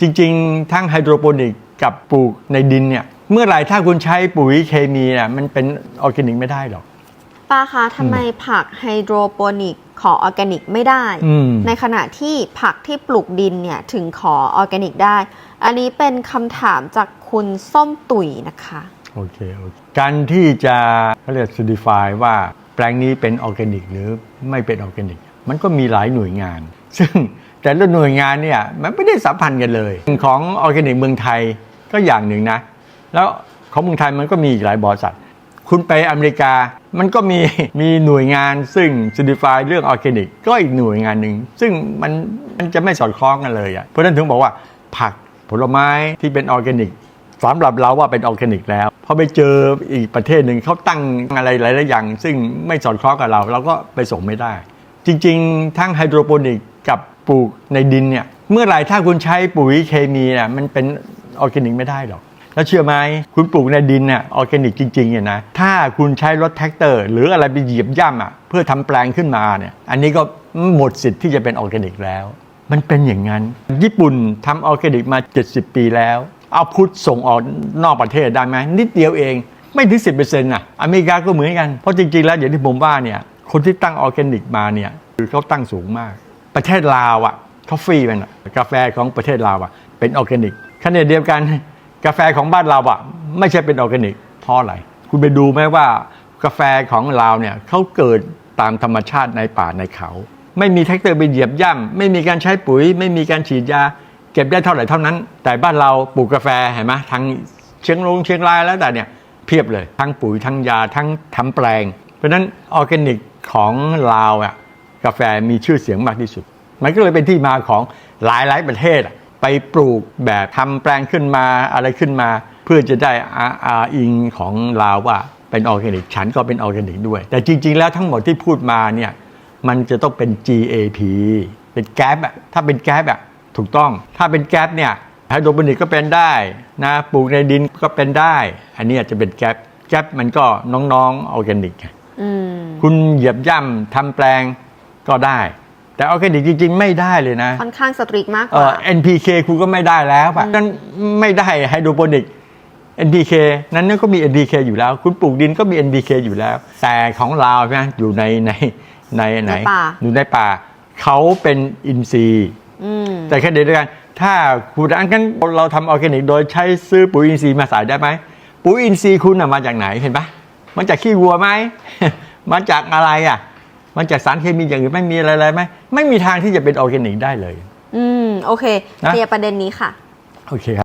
จริงๆ ทั้งไฮโดรโปนิกกับปลูกในดินเนี่ยเมื่อไหร่ถ้าคุณใช้ปุ๋ยเคมีเนี่ยมันเป็นออร์แกนิกไม่ได้หรอก ป้าคะทำไมผักไฮโดรโปนิกขอออร์แกนิกไม่ได้ อืม ในขณะที่ผักที่ปลูกดินเนี่ยถึงขอออร์แกนิกได้ อันนี้เป็นคำถามจากคุณส้มตุ๋ยนะคะ โอเคโอเค การที่จะเขาเรียก certify ว่าแปลงนี้เป็นออร์แกนิกหรือไม่เป็นออร์แกนิก มันก็มีหลายหน่วยงาน ซึ่ง แต่ละหน่วยงานเนี่ยมันไม่ได้สัมพันธ์กันเลย ของออร์แกนิกเมืองไทยก็อย่างหนึ่งนะ แล้วของเมืองไทยมันก็มีหลายบริษัท คุณไปอเมริกามันก็มีมีหน่วยงานซึ่ง certify เรื่องออร์แกนิกก็อีกหน่วยงานหนึ่งซึ่งมันมันจะไม่สอดคล้องกันเลยอะ่ะเพราะนั้นถึงบอกว่าผักผลไม้ที่เป็นออร์แกนิกสำหรับเราว่าเป็นออร์แกนิกแล้วพอไปเจออีกประเทศหนึ่งเขาตั้งอะไรหลายๆอย่าง ซึ่งไม่สอดคล้องกับเรา เราก็ไปส่งไม่ได้ จริง ๆ ทั้งไฮโดรโปนิก ปลูกในดินเนี่ยเมื่อไหร่ถ้าคุณใช้ปุ๋ยเคมีเนี่ยมันเป็นออร์แกนิกไม่ได้หรอกแล้วเชื่อไหมคุณปลูกในดินเนี่ยออร์แกนิกจริงๆเนี่ยนะถ้าคุณใช้รถแท็กเตอร์ หรืออะไรไปเหยียบย่ำอะเพื่อทำแปลงขึ้นมาเนี่ยอันนี้ก็หมดสิทธิ์ที่จะเป็นออร์แกนิกแล้ว มันเป็นอย่างนั้น ญี่ปุ่นทำออร์แกนิกมา 70 ปีแล้ว เอาพุทธส่งออกนอกประเทศได้ไหมนิดเดียวเองไม่ถึง10%น่ะอเมริกาก็เหมือนกัน เพราะจริงๆ แล้วอย่างที่ผมว่าเนี่ยคนที่ตั้งออร์แกนิกมาเนี่ยคือเขาตั้งสูงมาก ประเทศลาวอะเขาฟรีมันกาแฟของประเทศลาวอะเป็นออร์แกนิกขณะเดียวกันกาแฟของบ้านเราอะไม่ใช่เป็นออร์แกนิกเพราะอะไรคุณไปดูไหมว่ากาแฟของเราเนี่ยเขาเกิดตามธรรมชาติในป่าในเขา ไม่มีแท็กเตอร์ไปเหยียบย่ำไม่มีการใช้ปุ๋ย ไม่มีการฉีดยา เก็บได้เท่าไหร่เท่านั้น แต่บ้านเราปลูกกาแฟเห็นไหมทั้งเชียงรงเชียงรายแล้วแต่เนี่ยเพียบเลย ทั้งปุ๋ยทั้งยาทั้งทำแปลง เพราะฉะนั้นออร์แกนิกของลาวอะ กาแฟมีชื่อเสียงมากที่สุด มันก็เลยเป็นที่มาของหลายหลายๆประเทศอะไปปลูกแบบทำแปลงขึ้นมาอะไรขึ้นมา เพื่อจะได้อาอาอิงของลาวว่าเป็นออร์แกนิกฉันก็เป็นออร์แกนิกด้วย แต่จริง ๆ แล้วทั้งหมดที่พูดมาเนี่ยมันจะต้องเป็น GAP เป็นแก๊ปอะถ้าเป็นแก๊ปอะถูกต้อง ถ้าเป็นแก๊ปเนี่ยไฮโดรโปนิกก็เป็นได้นะปลูกในดินก็เป็นได้ อันนี้อาจจะเป็นแก๊ปแก๊ปมันก็น้องๆออร์แกนิกไงอืมคุณเหยียบย่ำทำแปลง ก็ได้ แต่ออร์แกนิกจริง ๆ ไม่ได้เลยนะ ค่อนข้างสตรีกมากกเอ่ว่า อ NPK คุณก็ไม่ได้แล้วป่ะนั้นไม่ได้ไฮโดรโปนิก NPK นั้นก็มี NPK อยู่แล้ว คุณปลูกดินก็มี NPK อยู่แล้ว แต่ของเราใช่ไหมอยู่ในในในไหนในป่า อยู่ในป่า เขาเป็นอินทรีย์ อืม แต่แค่เดียวกัน ถ้าคุณอันกันเราทำออร์แกนิก โดยใช้ซื้อปุ๋ยอินทรีย์มาใส่ได้ไหม ปุ๋ยอินทรีย์คุณน่ะมาจากไหนเห็นปะมาจากขี้วัวไหม มาจากอะไรอะ มาจากสารเคมีอย่างอื่นไม่มีอะไรเลยไหมไม่มีทางที่จะเป็นออร์แกนิกได้เลย อืม โอเคนะ เคลียร์ประเด็นนี้ค่ะ โอเคครับ